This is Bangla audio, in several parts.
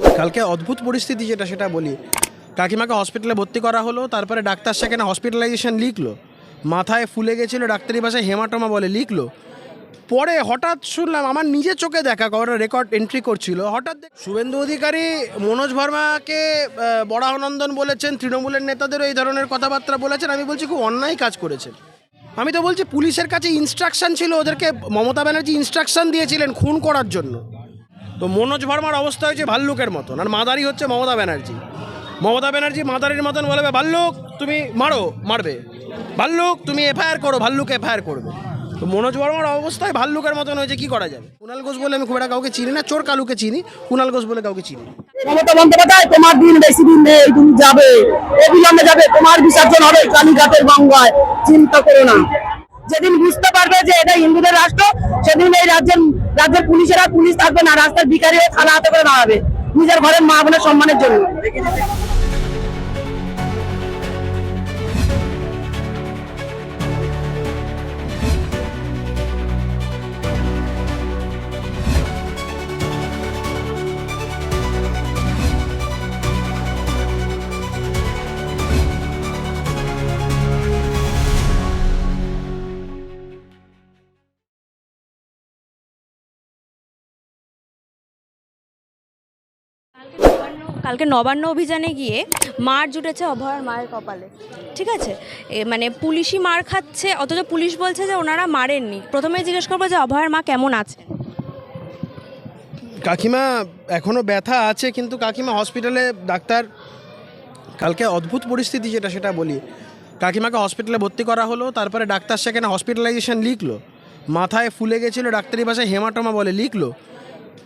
কালকে অদ্ভুত পরিস্থিতি যেটা সেটা বলি। কাকিমাকে হসপিটালে ভর্তি করা হলো তারপরে ডাক্তার সেখানে হসপিটালাইজেশন লিখলো। মাথায় ফুলে গেছিল ডাক্তারি ভাষায় হেমাটোমা বলে লিখলো। পরে হঠাৎ শুনলাম আমার নিজের চোখে দেখা খবরটা রেকর্ড এন্ট্রি করছিল। হঠাৎ শুভেন্দু অধিকারী মনোজ ভার্মাকে আহ, বরাহনন্দন বলেছেন তৃণমূলের নেতাদেরও এই ধরনের কথাবার্তা বলেছেন। আমি বলছি খুব অন্যায় কাজ করেছেন। আমি তো বলছি পুলিশের কাছে ইনস্ট্রাকশন ছিল ওদেরকে মমতা ব্যানার্জি ইনস্ট্রাকশন দিয়েছিলেন খুন করার জন্য। তো মনোজ ভার্মার অবস্থা হয়েছে ভাল্লুকের মতন। আর মাদারি হচ্ছে মমতা ব্যানার্জি। মমতা ব্যানার্জি মাদারির মতন বলবে, ভাল্লুক, তুমি মারো, মারবে। ভাল্লুক, তুমি এফআইআর করো, ভাল্লুক এফআইআর করবে। তো মনোজ ভার্মার অবস্থায় ভাল্লুকের মতন হয়েছে, কি করা যাবে? কুনাল ঘোষ বলে, আমি খুব একটা কাউকে চিনি না, চোর কালুকে চিনি। কুনাল ঘোষ বলে কাউকে চিনি মমতা বন্দ্যোপাধ্যায়, তোমার দিন বেশি দিন নেই, তুমি যাবে। অবিলম্বে যাবে, তোমার বিসর্জন হবে কালীঘাটের গঙ্গায়। চিন্তা করো না। যেদিন বুঝতে পারবে যে এটা হিন্দুদের রাষ্ট্র, সেদিন এই রাজ্যের রাজ্যের পুলিশেরা পুলিশ থাকবে না, রাস্তার হয়ে থালা হাতে করে দাঁড়াবে নিজের ঘরের মা বোনের সম্মানের জন্য। কালকে নবান্ন অভিযানে গিয়ে মার জুটেছে অভয়ার মায়ের কপালে। ঠিক আছে? এ মানে পুলিশই মার খাচ্ছে, অথচ পুলিশ বলছে যে ওনারা মারেননি। প্রথমে জিজ্ঞেস করব যে অভয়ার মা কেমন আছে? কাকিমা এখনও ব্যথা আছে, কিন্তু কাকিমা হসপিটালে ডাক্তার, কালকে অদ্ভুত পরিস্থিতি যেটা সেটা বলি। কাকিমাকে হসপিটালে ভর্তি করা হলো, তারপরে ডাক্তার সেখানে হসপিটালাইজেশন লিখলো। মাথায় ফুলে গেছিল, ডাক্তারি ভাষায় হেমাটোমা বলে লিখলো।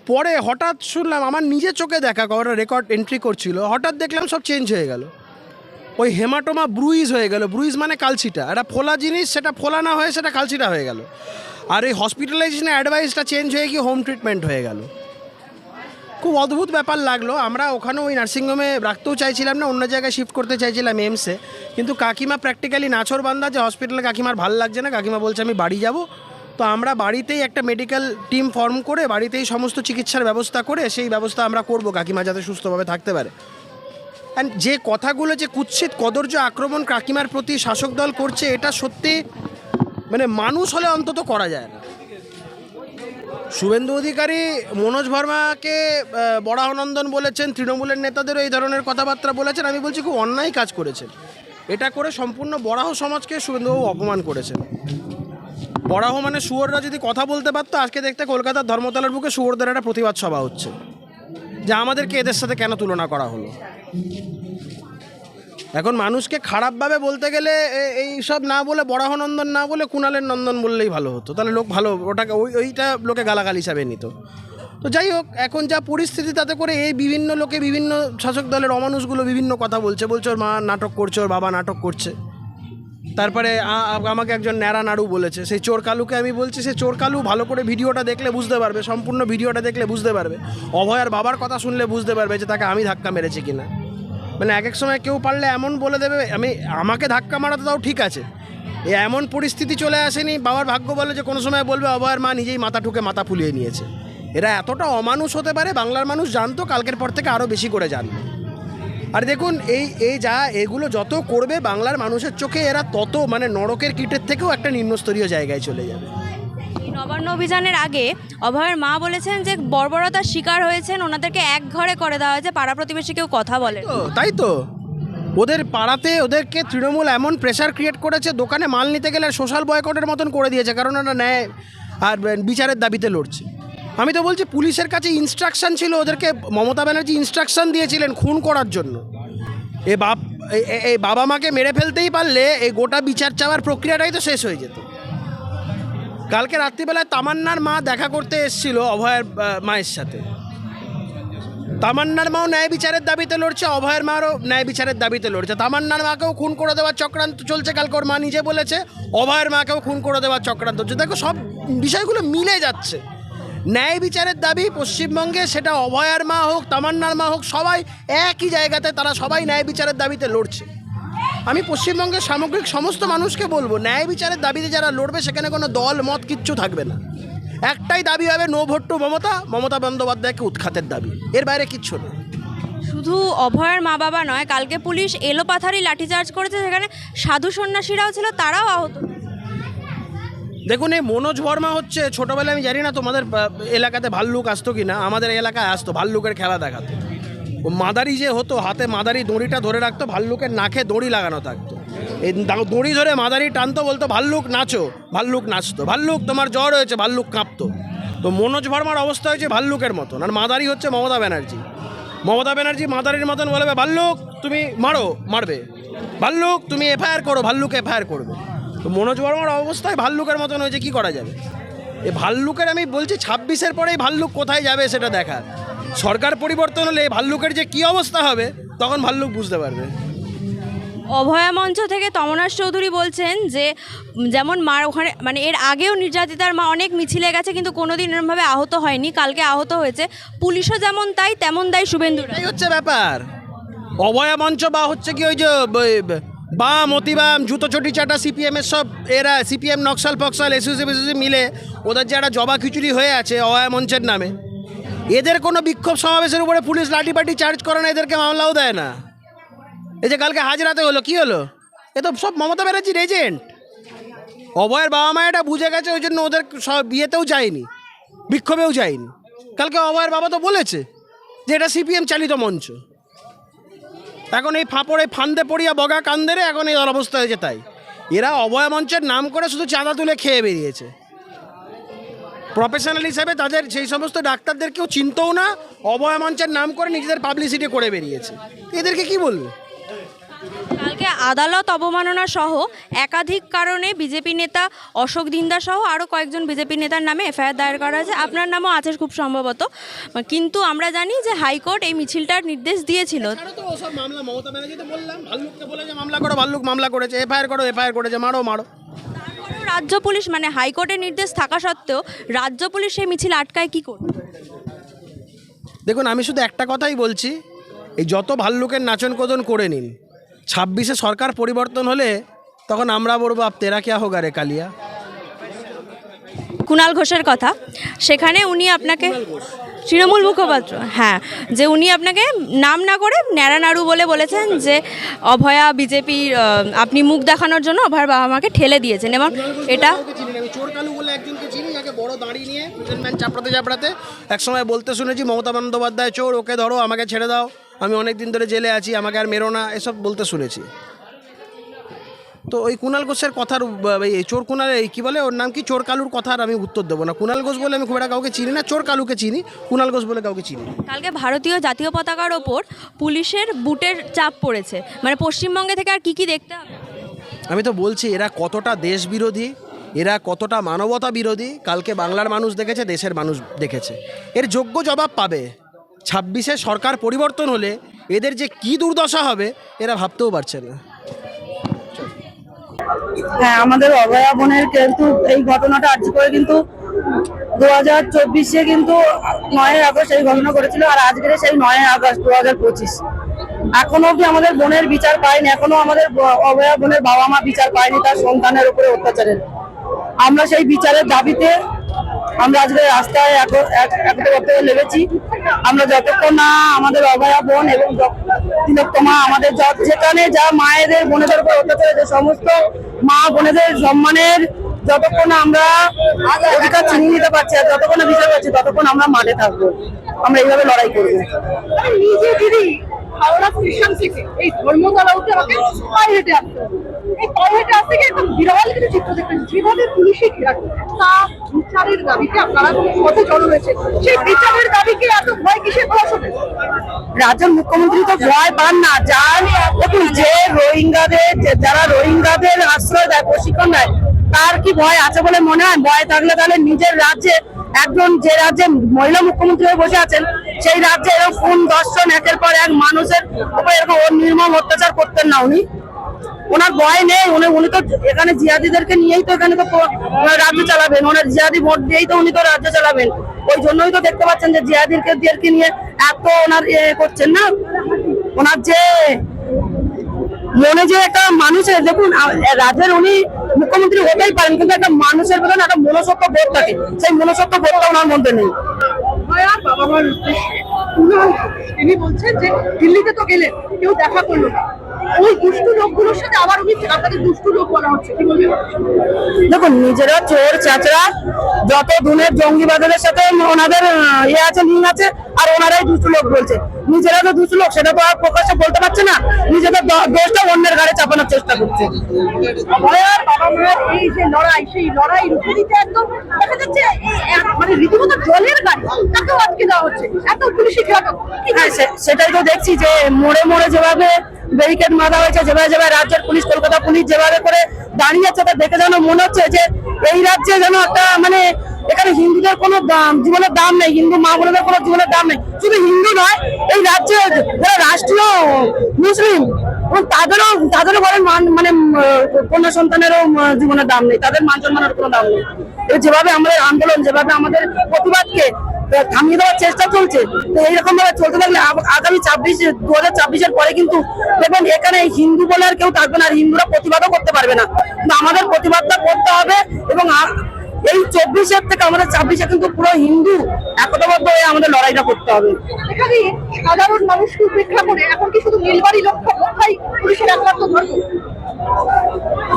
পরে হঠাৎ শুনলাম আমার নিজের চোখে দেখা খবরটা রেকর্ড এন্ট্রি করছিল, হঠাৎ দেখলাম সব চেঞ্জ হয়ে গেল। ওই হেমাটোমা ব্রুইজ হয়ে গেল, ব্রুইজ মানে কালচিটা একটা ফোলা জিনিস, সেটা ফোলা না হয়ে সেটা কালচিটা হয়ে গেল। আর এই হসপিটালাইজেশনের অ্যাডভাইসটা চেঞ্জ হয়ে গিয়ে হোম ট্রিটমেন্ট হয়ে গেল। খুব অদ্ভুত ব্যাপার লাগল, আমরা ওখানে ওই নার্সিংহোমে রাখতেও চাইছিলাম না, অন্য জায়গায় শিফট করতে চাইছিলাম এমসে কিন্তু কাকিমা প্র্যাকটিক্যালি নাছর বান্ধা যে হসপিটালে কাকিমার ভালো লাগছে না, কাকিমা বলছে আমি বাড়ি যাব। তো আমরা বাড়িতেই একটা মেডিকেল টিম ফর্ম করে বাড়িতেই সমস্ত চিকিৎসার ব্যবস্থা করে সেই ব্যবস্থা আমরা করব, কাকিমা যাতে সুস্থভাবে থাকতে পারে। অ্যান্ড যে কথাগুলো যে কুৎসিত কদর্য আক্রমণ কাকিমার প্রতি শাসক দল করছে, এটা সত্যি মানে মানুষ হলে অন্তত করা যায় না। শুভেন্দু অধিকারী মনোজ ভার্মাকে বরাহনন্দন বলেছেন, তৃণমূলের নেতাদেরও এই ধরনের কথাবার্তা বলেছেন। আমি বলছি খুব অন্যায় কাজ করেছেন। এটা করে সম্পূর্ণ বরাহ সমাজকে শুভেন্দুবাবু অপমান করেছেন। বরাহ মানে শুয়োররা যদি কথা বলতে পারতো, আজকে দেখতে কলকাতার ধর্মতলার বুকে শুয়োরদের একটা প্রতিবাদ সভা হচ্ছে, যে আমাদেরকে এদের সাথে কেন তুলনা করা হলো? এখন মানুষকে খারাপভাবে বলতে গেলে এই সব না বলে বরাহনন্দন না বলে কুণালের নন্দন বললেই ভালো হতো। তাহলে লোক ভালো, ওটাকে ওই, ওইটা লোকে গালাগাল হিসাবে নিত। তো যাই হোক, এখন যা পরিস্থিতি, তাতে করে এই বিভিন্ন লোকে বিভিন্ন শাসক দলের অমানুষগুলো বিভিন্ন কথা বলছে বলছে ওর মা নাটক করছে, ওর বাবা নাটক করছে। তারপরে আমাকে একজন ন্যাড়া নাড়ু বলেছে, সেই চোর কালুকে আমি বলছি, সে চোর কালু ভালো করে ভিডিওটা দেখলে বুঝতে পারবে, সম্পূর্ণ ভিডিওটা দেখলে বুঝতে পারবে। অভয়ার বাবার কথা শুনলে বুঝতে পারবে যে তাকে আমি ধাক্কা মেরেছি কিনা। মানে এক এক সময় কেউ পারলে এমন বলে দেবে, আমি, আমাকে ধাক্কা মারাতে তাও ঠিক আছে। এ এমন পরিস্থিতি চলে আসেনি, বাবার ভাগ্য বলে যে কোনো সময় বলবে, অভয়ের মা নিজেই মাথা ঠুকে মাথা ফুলিয়ে নিয়েছে। এরা এতটা অমানুষ হতে পারে, বাংলার মানুষ জানতো, কালকের পর থেকে আরও বেশি করে জানবে। আর দেখুন এই এই যা এগুলো যত করবে বাংলার মানুষের চোখে এরা তত মানে নরকের কীটের থেকেও একটা নিম্নস্তরীয় জায়গায় চলে যাবে। নবান্ন অভিযানের আগে অভয়ের মা বলেছেন যে বর্বরতার শিকার হয়েছেন ওনাদেরকে এক ঘরে করে দেওয়া হয়েছে পাড়া প্রতিবেশী কেউ কথা বলে তাই তো ওদের পাড়াতে ওদেরকে তৃণমূল এমন প্রেশার ক্রিয়েট করেছে দোকানে মাল নিতে গেলে সোশ্যাল বয়কটের মতন করে দিয়েছে কারণ ওরা নেয় আর বিচারের দাবিতে লড়ছে। আমি তো বলছি পুলিশের কাছে ইনস্ট্রাকশন ছিল, ওদেরকে মমতা ব্যানার্জি ইনস্ট্রাকশন দিয়েছিলেন খুন করার জন্য। এ বাপ এই বাবা মাকে মেরে ফেলতেই পারলে এই গোটা বিচার চাওয়ার প্রক্রিয়াটাই তো শেষ হয়ে যেত। কালকে রাত্রিবেলায় তামান্নার মা দেখা করতে এসেছিল অভয়ের মায়ের সাথে। তামান্নার মাও ন্যায় বিচারের দাবিতে লড়ছে, অভয়ের মারও ন্যায় বিচারের দাবিতে লড়ছে। তামান্নার মাকেও খুন করে দেওয়ার চক্রান্ত চলছে কালকে ওর মা নিজে বলেছে, অভয়ের মাকেও খুন করে দেওয়ার চক্রান্ত হচ্ছে দেখো সব বিষয়গুলো মিলে যাচ্ছে। ন্যায় বিচারের দাবি, পশ্চিমবঙ্গে সেটা অভয়ার মা হোক, তামান্নার মা হোক, সবাই একই জায়গাতে তারা সবাই ন্যায় বিচারের দাবিতে লড়ছে। আমি পশ্চিমবঙ্গের সামগ্রিক সমস্ত মানুষকে বলব, ন্যায় বিচারের দাবিতে যারা লড়বে, সেখানে কোনো দল, মত কিচ্ছু থাকবে না। একটাই দাবি হবে no vote to Mamata Mamata বন্দ্যোপাধ্যায়কে উৎখাতের দাবি। এর বাইরে কিচ্ছু নেই শুধু অভয়ের মা বাবা নয়, কালকে পুলিশ এলোপাথারি লাঠিচার্জ করেছে, সেখানে সাধু সন্ন্যাসীরাও ছিল, তারাও আহত। দেখুন, এই মনোজ বর্মা হচ্ছে, ছোটবেলায় আমি জানি না তোমাদের এলাকাতে ভাল্লুক আসতো কি না আমাদের এলাকায় আসতো, ভাল্লুকের খেলা দেখাতো। মাদারি যে হতো, হাতে মাদারি দড়িটা ধরে রাখতো, ভাল্লুকের নাকে দড়ি লাগানো থাকতো। এই দড়ি ধরে মাদারি টানতো বলতো, ভাল্লুক, নাচো, ভাল্লুক নাচতো, ভাল্লুক, তোমার জ্বর হয়েছে, ভাল্লুক কাঁপতো। তো মনোজ ভার্মার অবস্থা হয়েছে ভাল্লুকের মতন, আর মাদারি হচ্ছে মমতা ব্যানার্জি। মমতা ব্যানার্জি মাদারির মতন বলবে, ভাল্লুক, তুমি মারো, মারবে। ভাল্লুক, তুমি এফআইআর করো, ভাল্লুক এফআইআর করবে। তো মনোজ বর্মার অবস্থায় ভাল্লুকের মতন হয়েছে কি করা যাবে? এই ভাল্লুকের আমি বলছি ছাব্বিশের পরেই ভাল্লুক কোথায় যাবে সেটা দেখার। সরকার পরিবর্তন হলে এই ভাল্লুকের যে কি অবস্থা হবে তখন ভাল্লুক বুঝতে পারবে। অভয়া মঞ্চ থেকে তমনাশ চৌধুরী বলছেন যে যেমন মার ওখানে মানে এর আগেও নির্যাতিতার মা অনেক মিছিলে গেছে কিন্তু কোনোদিন এরমভাবে আহত হয়নি কালকে আহত হয়েছে। পুলিশও যেমন তাই তেমন তাই শুভেন্দু এই হচ্ছে ব্যাপার। অভয়া মঞ্চ বা হচ্ছে কি ওই যে বাম, অতিবাম, জুতো চটি চাটা সিপিএমের সব এরা, সিপিএম, নকশাল, ফকশাল এসইউসি ফেসিউসি মিলে ওদের যে একটা জবা খিচুড়ি হয়ে আছে অভয়া মঞ্চের নামে। এদের কোনো বিক্ষোভ সমাবেশের উপরে পুলিশ লাঠিপাটি চার্জ করে না, এদেরকে মামলাও দেয় না। এই যে কালকে হাজরাতে হলো, কি হলো? এ তো সব মমতা ব্যানার্জির এজেন্ট অভয়ের বাবা মা এটা বুঝে গেছে, ওই জন্য ওদের সব বিয়েতেও যায়নি, বিক্ষোভেও যায়নি। কালকে অভয়ের বাবা তো বলেছে যে এটা সিপিএম চালিত মঞ্চ। এখন এই ফাঁপড়ে ফান্দে পড়িয়া বগা কান্দেরে এখন এই অবস্থা হয়েছে তাই। এরা অভয় মঞ্চের নাম করে শুধু চাঁদা তুলে খেয়ে বেরিয়েছে। প্রফেশনাল হিসাবে তাদের সেই সমস্ত ডাক্তারদের কেউ চিনতেও না, অভয় মঞ্চের নাম করে নিজেদের পাবলিসিটি করে বেরিয়েছে। এদেরকে কি বলবে? আদালত অবমাননা সহ একাধিক কারণে বিজেপি নেতা অশোক দিন্দা সহ আরও কয়েকজন বিজেপি নেতার নামে এফআইআর দায়ের করা হয়েছে। আপনার নামও আছে খুব সম্ভবত। কিন্তু আমরা জানি যে হাইকোর্ট এই মিছিলটার নির্দেশ দিয়েছিল। মামলা মমতা ব্যানার্জি তো বললাম ভাল্লুককে বলে যে মামলা করো ভাল্লুক মামলা করেছে এফআইআর করো এফআইআর করেছে মারো মারো। রাজ্য পুলিশ মানে হাইকোর্টের নির্দেশ থাকা সত্ত্বেও রাজ্য পুলিশ সেই মিছিল আটকায় কি করবে? দেখুন আমি শুধু একটা কথাই বলছি এই যত ভাল্লুকের নাচন কোদন করে নিন ছাব্বিশে সরকার পরিবর্তন হলে তখন আমরা বলব আপ তেরা কে হোক আরে কালিয়া? কুণাল ঘোষের কথা। সেখানে উনি আপনাকে তৃণমূল মুখপাত্র হ্যাঁ যে উনি আপনাকে নাম না করে ন্যাড়া নাড়ু বলে বলেছেন যে অভয়া বিজেপি আপনি মুখ দেখানোর জন্য অভয়ার বাবা মাকে ঠেলে দিয়েছেন এবং এটা বড় দাঁড়ি নিয়ে চাপড়াতে চাপড়াতে একসময় বলতে শুনেছি, মমতা বন্দ্যোপাধ্যায় চোর, ওকে ধরো আমাকে ছেড়ে দাও, আমি অনেক দিন ধরে জেলে আছি, আমাকে আর মেরো না, এসব বলতে শুনেছি। তো ওই কুণাল ঘোষের কথার এই চোর কুণাল এই কী বলে ওর নাম কি? চোর কালুর কথার আমি উত্তর দেবো না। কুণাল ঘোষ বলে আমি খুব একটা কাউকে চিনি না চোর কালুকে চিনি কুণাল ঘোষ বলে কাউকে চিনি কালকে ভারতীয় জাতীয় পতাকার ওপর পুলিশের বুটের চাপ পড়েছে। মানে পশ্চিমবঙ্গে থেকে আর কি কি দেখতে হবে? আমি তো বলছি এরা কতটা দেশ বিরোধী এরা কতটা মানবতা বিরোধী কালকে বাংলার মানুষ দেখেছে দেশের মানুষ দেখেছে। এর যোগ্য জবাব পাবে। ছাব্বিশে সরকার পরিবর্তন হলে এদের যে কি দুর্দশা হবে এরা ভাবতেও পারছে না। হ্যাঁ আমাদের অভয়া বোনের কিন্তু এই ঘটনাটা আজ করে কিন্তু দু হাজার চব্বিশে কিন্তু নয় আগস্ট এই ঘটনা করেছিল আর আজকের সেই নয় আগস্ট দু হাজার পঁচিশ। এখনও অব্দি আমাদের বোনের বিচার পায়নি, এখনও আমাদের অভয়া বোনের বাবা মা বিচার পায়নি তার সন্তানের উপরে অত্যাচারের। আমরা সেই বিচারের দাবিতে আমরা আজকে রাস্তায় এক- এক- একত্রিত হয়ে লেগেছি আমরা যতক্ষণ না আমাদের অভয়া বোন এবং য- তিলোত্তমা আমাদের যেখানে যা মায়েদের বোনেদের উপর অত্যাচার হয়েছে সমস্ত মা বোনেদের সম্মানের যতক্ষণ আমরা অধিকার চিনিয়ে নিতে পারছি আর যতক্ষণ বিচার পাচ্ছি, ততক্ষণ আমরা মাঠে থাকব। আমরা এইভাবে লড়াই করব। হাওড়া স্টেশন থেকে এই ধর্মতলা উঠে আমাকে পায়ে হেঁটে আসতে। এই পায়ে হেঁটে আসতে গিয়ে একদম বিরল কিছু চিত্র যেভাবে পুলিশে ঘেরা তা বিচারের আপনারা কত জড়ো হয়েছে সেই বিচারের দাবিকে এত ভয় কিসের রাজ্যের মুখ্যমন্ত্রী তো ভয় পান না যার দেখুন যে রোহিঙ্গাদের যারা রোহিঙ্গাদের আশ্রয় দেয়, প্রশিক্ষণ দেয়, তার কি ভয় আছে বলে মনে হয়? ভয় থাকলে তাহলে নিজের রাজ্যে একজন যে রাজ্যে মহিলা মুখ্যমন্ত্রী হয়ে বসে আছেন সেই রাজ্যে এরকম খুন দর্শন একের পর এক মানুষের উপর এরকম নির্মম অত্যাচার করতেন না উনি? ওনার ভয় নেই, উনি উনি তো এখানে জিয়াদিদেরকে নিয়েই তো এখানে তো রাজ্য চালাবেন, ওনার জিয়াদি ভোট দিয়েই তো উনি তো রাজ্য চালাবেন। ওই জন্যই তো দেখতে পাচ্ছেন যে জিয়াদিরকে দেরকে নিয়ে এত ওনার ইয়ে করছেন না? ওনার যে মনে যে একটা মানুষের, দেখুন রাজ্যের উনি মুখ্যমন্ত্রী হতেই পারেন, কিন্তু একটা মানুষের ভেতরে একটা মনসত্ব বোধ থাকে। সেই মনসত্ব বোধটা ওনার মধ্যে নেই। অভয়ার বাবা মার উদ্দেশ্যে। তিনি বলছেন যে, দিল্লিতে তো গেলেন, কেউ দেখা করল ওই দুষ্টু লোকগুলোর সাথে আবার দুষ্টু লোক দেখুন, নিজেরা চোর চাচরা যত ধুনের জঙ্গিবাদের সাথে ওনাদের ইয়ে আছে লিঙ্ক আছে আর ওনারাই দুষ্টু লোক বলছে। নিজেরা তো দুষ্টু লোক সেটা তো আর প্রকাশ্যে বলতে পারছে না। নিজেদের দোষটা অন্যের ঘাড়ে চাপানোর চেষ্টা করছে। এই যে লড়াই সেই লড়াই রুখে দিতে একদম দেখা যাচ্ছে মানে রীতিমতো জলের গাড়ি তাকেও আটকে দেওয়া হচ্ছে। এত পুলিশি ঘাটক কি হ্যাঁ সেটাই তো দেখছি যে মোড়ে মোড়ে যেভাবে ব্যারিকেড মারা হয়েছে যেভাবে যেভাবে রাজ্যের পুলিশ কলকাতা পুলিশ যেভাবে করে দাঁড়িয়ে আছে তা দেখে যেন মনে হচ্ছে যে এই রাজ্যে যেন একটা মানে এখানে হিন্দুদের কোনো দাম জীবনের দাম নেই, হিন্দু মা বোনদের কোনো জীবনের দাম নেই। শুধু হিন্দু নয়, এই রাজ্যে যারা রাষ্ট্রীয় মুসলিম, এবং তাদেরও তাদেরও বলেন মান কন্যা সন্তানেরও জীবনের দাম নেই, তাদের মান সম্মানের কোনো দাম নেই। যেভাবে আমাদের আন্দোলন, যেভাবে আমাদের প্রতিবাদকে থামিয়ে দেওয়ার চেষ্টা চলছে, তো এইরকম ভাবে চলতে থাকলে আগ- আগামী ছাব্বিশ দু হাজার ছাব্বিশের পরে কিন্তু দেখবেন এখানে হিন্দু বলে আর কেউ থাকবে না, আর হিন্দুরা প্রতিবাদও করতে পারবে না। কিন্তু আমাদের প্রতিবাদটা করতে হবে, এবং এই চব্বিশের থেকে আমাদের ছাব্বিশে কিন্তু পুরো হিন্দু একতাবদ্ধ হয়ে আমাদের লড়াইটা করতে হবে। এখানে সাধারণ মানুষকে উপেক্ষা করে এখন কি শুধু নীলবাড়ি লক্ষ্য কোথায় পুলিশের একমাত্র ধর্ম?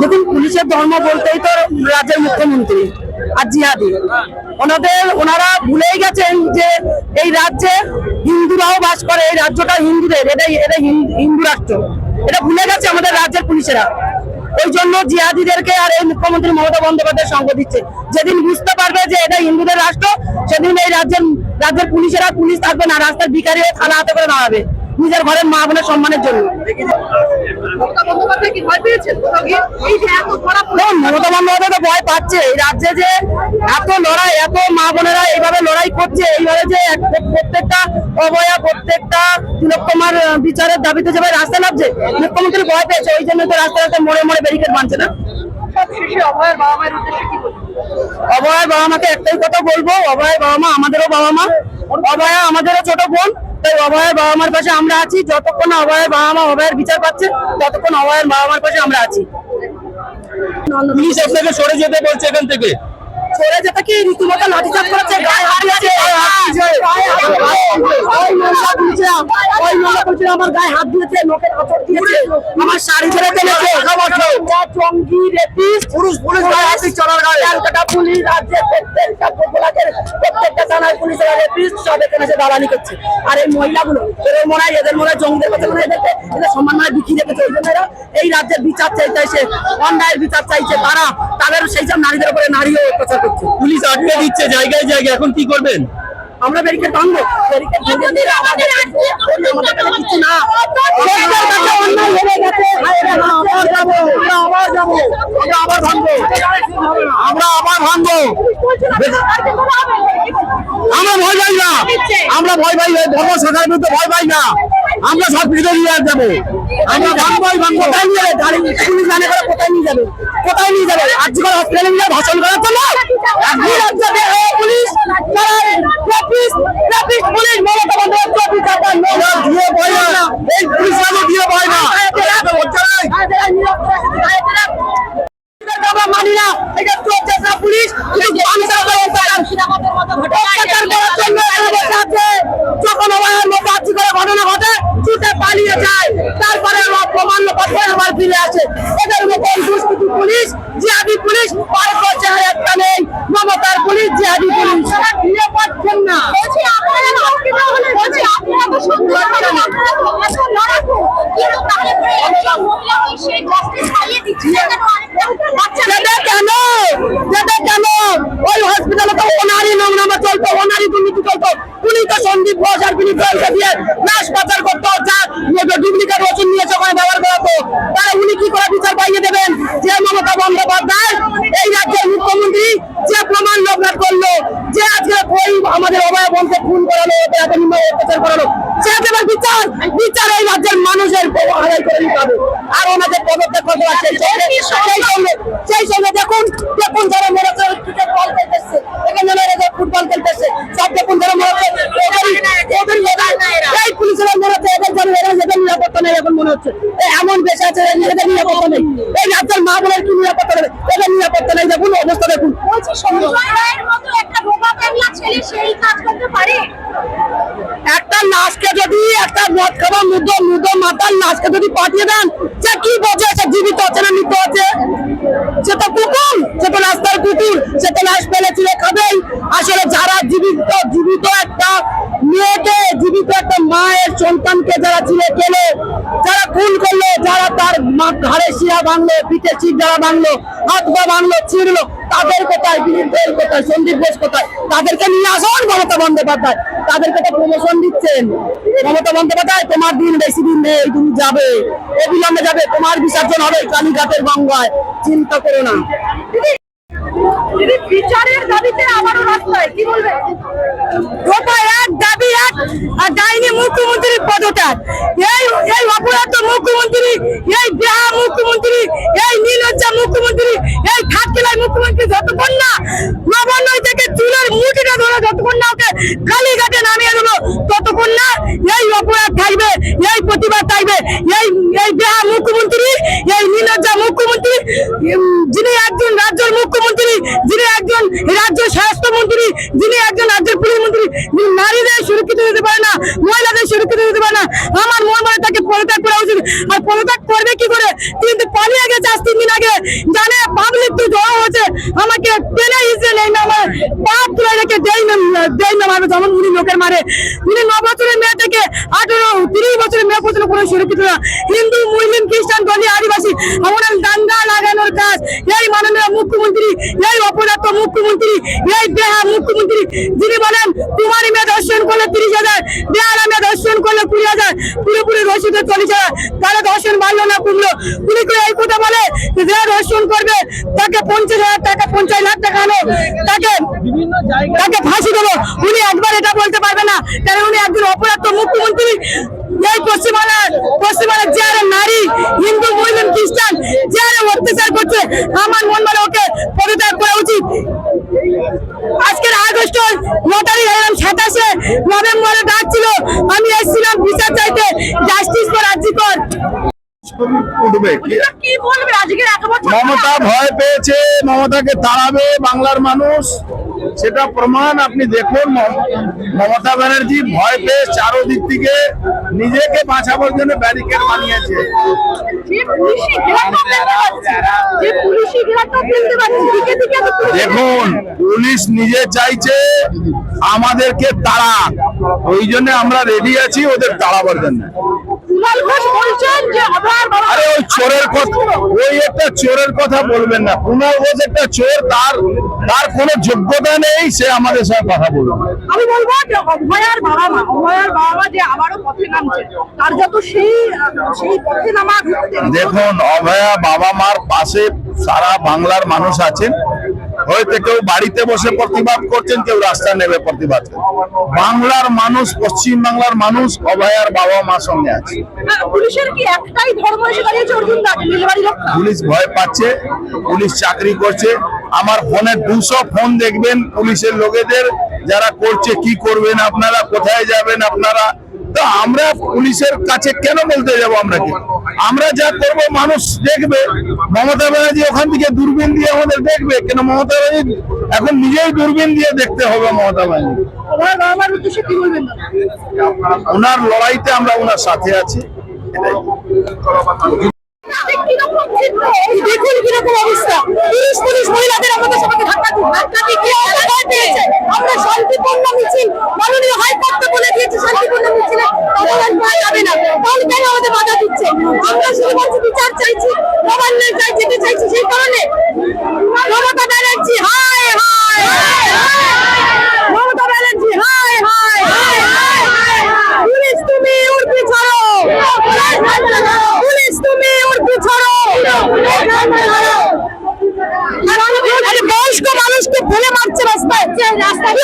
দেখুন পুলিশের ধর্ম বলতেই তো রাজ্যের মুখ্যমন্ত্রী আর জিহাদি। ওনাদের ওনারা ভুলেই গেছেন যে এই রাজ্যে হিন্দুরাও বাস করে এই রাজ্যটা হিন্দুদের এটাই এটা হিন- হিন্দু রাষ্ট্র। এটা ভুলে গেছে আমাদের রাজ্যের পুলিশেরা। ওই জন্য জিহাদিদেরকে আর এই মুখ্যমন্ত্রী মমতা বন্দ্যোপাধ্যায় সঙ্গ দিচ্ছে। যেদিন বুঝতে পারবে যে এটা হিন্দুদের রাষ্ট্র, সেদিন এই রাজ্যের রাজ্যের পুলিশেরা পুলিশ থাকবে না, রাস্তার বিকারি হয়ে থালা হাতে করে দাঁড়াবে। নিজের ঘরের মা বোনের সম্মানের জন্য। মমতা বন্দ্যোপাধ্যায় তো ভয় পাচ্ছে। এই রাজ্যে যে এত লড়াই এত মা বোনেরা এইভাবে লড়াই করছে এইভাবে যে প্রত্যেকটা অবয়া প্রত্যেকটা তিলোত্তমার আহ, বিচারের দাবিতে যেভাবে রাস্তা নামছে মুখ্যমন্ত্রী ভয় পেয়েছে। ওই জন্য তো রাস্তা রাস্তায় মোড়ে মোড়ে ব্যারিকেড বানছে না। অভয়ের বাবা মায়ের উদ্দেশ্যে কি অভয়ের বাবা মাকে একটাই কথা বলব অভয়ের বাবা মা আমাদেরও বাবা মা অভয়া আমাদেরও ছোট বোন। তাই অভয়ের বাবা মার পাশে আমরা আছি। যতক্ষণ অভয়ের বাবা মা অভয়ের বিচার পাচ্ছে, ততক্ষণ অভয়ের বাবা মার পাশে আমরা আছি। পুলিশ আপনাকে সরে যেতে বলছে এখান থেকে। যেতে কি রীতিমতো লাঠিচার্জ করেছে? গায়ে ওই মহিলা পুলিশরা আমার গায়ে হাত দিয়েছে নোকে আচর দিয়েছে আমার শাড়ি ছেড়ে ফেলেছে। জঙ্গি রেপিস্ট পুরুষ পুলিশ গায়ে হাত দিচ্ছে আমার গায়ে। ক্যালকাটা পুলিশ রাজ্যের প্রত্যেকটা ব্লকের প্রত্যেকটা থানার পুলিশেরা রেপিস্ট সব এখানে এসে দালালি করছে। আর এই মহিলাগুলো এদের মনে হয় এদের মনে হয় জঙ্গিদের কাছে মনে হয় এদেরকে এদের সম্মান মানে বিক্রি রেখেছে ওই জন্য এরা এই রাজ্যের বিচার চাইতে অন্যায়ের বিচার চাইছে তারা তাদের সেই সব নারীদের উপরে নারীও অত্যাচার পুলিশ আটকে দিচ্ছে জায়গায় জায়গায়। এখন কি করবেন? আমরা ব্যারিকেড ভাঙবো। ব্যারিকেড ভেঙে দিলে আমাদের আমাদের কাছে কিছু না। সরকার কাছে অন্যায় হেরে গেছে আমরা আবার যাব আমরা আবার আমরা ভাঙবো। আমরা আবার ভাঙবো। আমরা ভয় পাই না। আমরা ভয় পাই ধর্ম সরকারের বিরুদ্ধে ভয় পাই না। আমরা সব ফিরে নিয়ে যাব। আমরা ভাঙবোই ভাঙবো। কোথায় নিয়ে যাবে? গাড়ি পুলিশ জানে করে কোথায় নিয়ে যাবে? কোথায় নিয়ে যাবে? আজকাল হসপিটালে নিয়ে ভাষণ করার জন্য? এই রাজ্যে এই পুলিশ যারা rapist rapist police Mamata Bandyopadhyay বিচার পায় না। ওরা দিয়ে ভয় না এই পুলিশ দিয়ে ভয় না আমরা মানি না এটা চোর চেষ্টা পুলিশ কিন্তু মানুষের উপর অত্যাচার অত্যাচার করার জন্য এরা বসে আছে যখন আমার মতো আর্জি করে ঘটনা ঘটে ছুটে পালিয়ে যায় তারপরে আমার প্রমাণ পত্র আবার ফিরে আসে এদের মতন দুষ্কৃতি পুলিশ জিহাদি পুলিশ ভারতবর্ষে চেহারা একটা নেই মমতার পুলিশ জিহাদি পুলিশ ফিরে পাচ্ছেন না বলছি আপনারা সংস্কৃত হলে বলছি আপনারা তো সুন্দর করে আপনারা তো এত লড়াকু কিন্তু তাহলে পরে একজন মহিলা হয়ে সে কেন? সেটা কেন? ওই হসপিটালে তো ওনারই নোংরামা চলতো, ওনারই দুর্নীতি উনি তো সন্দীপ ঘোষ দিয়ে লাশ পাচার করতো, যা ডুপ্লিকেট ওষুধ নিয়েছে ওখানে ব্যবহার করাতো তারা উনি কি করে বিচার পাইয়ে দেবেন? যে মমতা বন্দ্যোপাধ্যায় লোকনাথ করল, যে আজকে ওই আমাদের অভয় বন্ধে খুন করালো এত নিম্ন অত্যাচার করালো, সে দেবেন বিচার বিচার এই রাজ্যের মানুষের আদায় করে নিতে হবে। আর ওনাদের পদত্যাগ করতে হবে। সেই সঙ্গে সেই সঙ্গে দেখুন দেখুন যারা মেরেছে বল দেখুন এদের এদের এদের নিরাপত্তা নেই এখন মনে হচ্ছে। এমন বেশি আছে এদের নিরাপত্তা নেই। এই রাজ্যের মা বোনের কি নিরাপত্তা দেবে বলছি সঞ্জয় রায়ের মতো একটা রোগা বাংলা ছেলে সেই কাজ করতে পারে একটা নাচকে যদি একটা মদ খাওয়া মুদ্র মুদ্র মাতাল নাচকে যদি পাঠিয়ে দেন, সে কি বোঝে? সে জীবিত আছে না মৃত আছে? সে তো কুকুর, সে তো রাস্তার কুকুর, সে তো লাশ ফেলে ছিঁড়ে খাবেই। আসলে যারা জীবিত জীবিত একটা মেয়েকে, জীবিত একটা মায়ের সন্তানকে যারা চিড়ে খেলে, যারা খুন করল, যারা তার ঘাড়ে শিরা ভাঙলো পিঠে চির যারা ভাঙলো হাত পা ভাঙলো ছিঁড়লো তাদের কোথায় বিরুদ্ধের কোথায়, সন্দীপ ঘোষ কোথায়? তাদেরকে নিয়ে আসুন মমতা বন্দ্যোপাধ্যায়। তাদেরকে তো প্রমোশন দিচ্ছেন। মমতা বন্দ্যোপাধ্যায়, তোমার দিন বেশি দিন নেই, তুমি যাবে। অবিলম্বে যাবে, তোমার বিসর্জন হবে কালীঘাটের গঙ্গায়। চিন্তা করো না। দিদি বিচারের দাবিতে আবারও রাস্তায়, কি বলবেন মুখ্যমন্ত্রী, এই বিহার মুখ্যমন্ত্রী যতক্ষণ না নবান্ন থেকে চুলের মুঠিটা ধরে যতক্ষণ না ওকে কালীঘাটে নামিয়ে দেবো, ততক্ষণ না এই অপরাধ থাকবে, এই প্রতিবাদ থাকবে। এই এই বিহার মুখ্যমন্ত্রী, এই নীলজ্জা মুখ্যমন্ত্রী উম, যিনি একজন রাজ্যের মুখ্যমন্ত্রী যিনি একজন রাজ্য স্বাস্থ্যমন্ত্রী যিনি একজন রাজ্যের পুলিশ যিনি নারীদের সুরক্ষিত দিতে পারে না মহিলাদের সুরক্ষিত দিতে পারে না আমার মন তাকে পদত্যাগ করা উচিত। আর পদত্যাগ করবে কি করে? কিন্তু পালিয়ে গেছে আজ তিন দিন আগে। জানে পাবলিক তো জড়ো হয়েছে। আমাকে টেনে ইসে নেই না আমার। পাপ তুলে রেখে দেই না দেই না মারবে যেমন উনি লোকের মারে। উনি ন বছরের মেয়ে থেকে আঠেরো তিরিশ বছরের মেয়ে পর্যন্ত কোনো সুরক্ষিত না। হিন্দু মুসলিম খ্রিস্টান দলীয় আদিবাসী আমরা দাঙ্গা লাগানোর কাজ এই মাননীয় মুখ্যমন্ত্রী এই অপদার্থ মুখ্যমন্ত্রী এই বেহা মুখ্যমন্ত্রী। যিনি বলেন কুমারী মেয়ে দর্শন করলে তিরিশ হাজার বেহারা মেয়ে দর্শন করলে কুড়ি হাজার পুরোপুরি রসিদে চল্লিশ হাজার তাহলে দর্শন বাড়লো না কমলো। উনি এই কথা বলে যে যে দর্শন করবে তাকে পঞ্চাশ হাজার টাকা পঞ্চাশ লাখ টাকা আনো তাকে তাকে ফাঁসি দেবো। উনি একবার এটা বলতে পারবে না। কারণ উনি একজন অপরাধ মুখ্যমন্ত্রী। এই পশ্চিমবাংলার পশ্চিমবাংলার যে নারী, হিন্দু, মুসলিম, খ্রিস্টান যে অত্যাচার করছে, আমার মন বলে ওকে পদত্যাগ করা উচিত। আজকের আগস্ট ন তারিখ সাতাশে নভেম্বরে ডাক ছিল, আমি এসেছিলাম বিচার চাইতে জাস্টিস ফর রাজ্যকর উঠবে কি? বলবে? মমতা ভয় পেয়েছে মমতাকে তাড়াবে বাংলার মানুষ। সেটা প্রমাণ আপনি দেখুন মমতা ব্যানার্জি ভয় পেয়ে চারোদিক থেকে নিজেকে বাঁচাবার জন্য ব্যারিকেড বানিয়েছে। দেখুন পুলিশ নিজে চাইছে আমাদেরকে তাড়া। ওই জন্য আমরা রেডি আছি ওদের তাড়াবার জন্য। কুণাল ঘোষ বলছেন যে আবার বাবা আরে ওই চোরের কথা ওই একটা চোরের কথা বলবেন না। কুণাল ঘোষ একটা চোর তার তার কোনো যোগ্যতা নেই সে আমাদের সঙ্গে কথা বলবে আমি বলব যে অভয়ার বাবা মা অভয়ার বাবা মা যে আবারও পথে নামছে তার যত সেই সেই পথে নামা দেখুন অভয়া বাবা মার পাশে সারা বাংলার মানুষ আছেন। হয়তো কেউ বাড়িতে বসে প্রতিবাদ করছেন কেউ রাস্তায় নেবে প্রতিবাদ। বাংলার মানুষ পশ্চিম বাংলার মানুষ অভয়ার বাবা মার সঙ্গে আছে। হ্যাঁ, পুলিশ ভয় পাচ্ছে পুলিশ চাকরি করছে। আমার ফোনে দুশো ফোন দেখবেন পুলিশের লোকেদের যারা করছে কি করবেন আপনারা কোথায় যাবেন আপনারা? তো আমরা পুলিশের কাছে কেন বলতে যাব আমরা কি? আমরা যা করব মানুষ দেখবে। মমতা ব্যানার্জি ওখান থেকে দূরবীন দিয়ে আমাদের দেখবে কেন মমতা ব্যানার্জি এখন নিজেই দূরবীন দিয়ে দেখতে হবে মমতা ব্যানার্জি। ওনার লড়াইতে আমরা ওনার সাথে আছি দেখুন কীরকম অবস্থা। পুলিশ পুলিশ, মহিলাদের আমাদের সবাইকে ধাক্কা ধাক্কা দিয়ে পেয়েছে। আমরা শান্তিপূর্ণ মিছিল, মাননীয় হাইকোর্ট বলে দিয়েছে শান্তিপূর্ণ মিছিলে অবদান পাওয়া যাবে না। তাহলে কেন আমাদের বাধা দিচ্ছে? আমরা শুধুমাত্র বিচার চাইছি নবান্নের চাই যেতে চাইছি সেই কারণে? মমতা ব্যানার্জি, হায় হায় মমতা ব্যানার্জি, হায় হায় পুলিশ, তুমি উর্পি ছাড়ো। পুলিশ তুমি ওর ছাড়ো আরে বয়স্ক মানুষকে ফেলে মারছে রাস্তায়।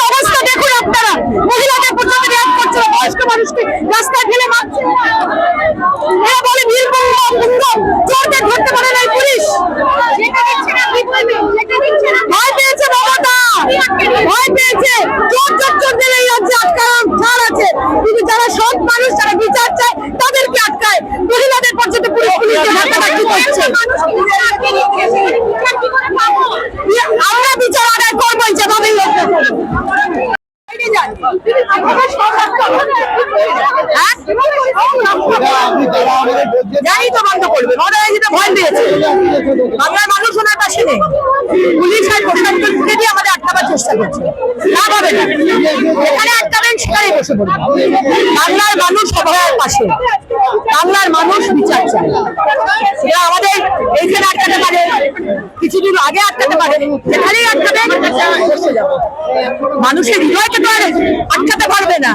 অবস্থা দেখুন আপনারা। মহিলাদের পর্যন্ত রেপ করছে বয়স্ক মানুষকে রাস্তায় ফেলে মারছে আমরা বিচার আদায় করব যেভাবেই হ্যাঁ? ভয় মানুষ ওনার পাশে নেই। পুলিশ আর প্রশাসন আটকাবার চেষ্টা করছে। আটকাবেন বসে বাংলার মানুষ পাশে। বাংলার মানুষ বিচার চায়। আমাদের এইখানে আটকাতে পারে। কিছুদিন আগে আটকাতে পারে। আটকাবে মানুষের হৃদয়কে তো আর আটকাতে পারবে না।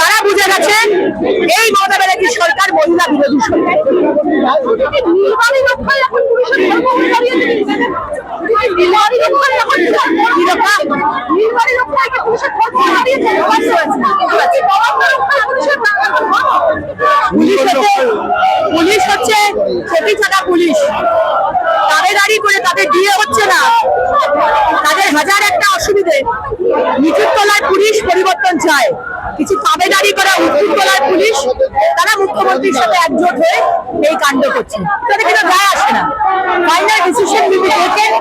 তারা বুঝে গেছে, এই মমতা ব্যানার্জি সরকার মহিলা বিরোধী সরকার। এখন পুলিশ হচ্ছে ক্ষতি ছাড়া পুলিশ। দাবেদারি করে তাদের বিয়ে হচ্ছে না। তাদের হাজার একটা অসুবিধে। নিচুর তলায় পুলিশ পরিবর্তন চায়। কিছু তাবেদারি করা উঁচুর তলার পুলিশ, তারা মুখ্যমন্ত্রীর সাথে একজোট হয়ে এই কাণ্ড করছে। তাদের কিন্তু গায়ে আসে না। Final decision will be taken